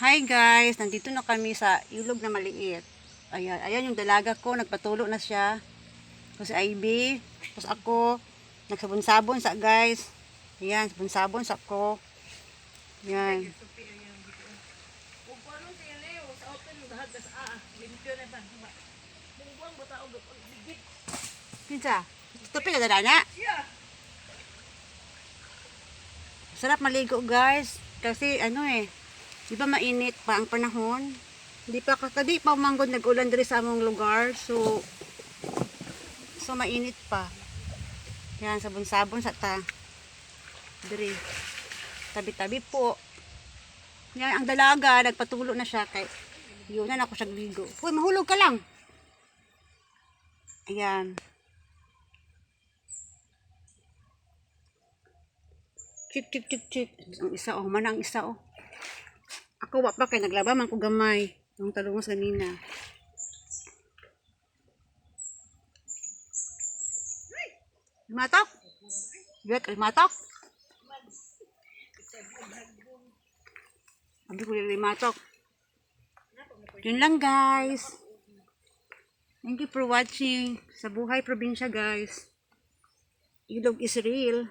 Hi guys, nandito na kami sa ilog na maliit. Ayan, ayan yung dalaga ko, nagpatulo na siya. Tapos si Ivy, tapos ako, nagsabon-sabon sa guys. Ayan, sabon-sabon sa ko. Ayan. Kinsa? Tupig ka na Sarap maligo guys. Kasi ano eh, di ba mainit pa ang panahon? Hindi pa kakadi pa manggod nag-ulan diri sa among lugar. So, so mainit pa. Yan, sabon-sabon sa ta. Diri. Tabi-tabi po. Yan, ang dalaga, nagpatulo na siya kay yun na ako siya ligo. Uy, mahulog ka lang. Ayan. Chik, chik, chik, chik. Ang isa, oh. Man ang isa, oh. Ako, wa pa kay naglaba man ko gamay. Ang talungos kanina. Limatok? Yuat, limatok? Sabi ko limatok. Yun lang, guys. Thank you for watching. Sa Buhay Probinsya, guys. Ilog is real.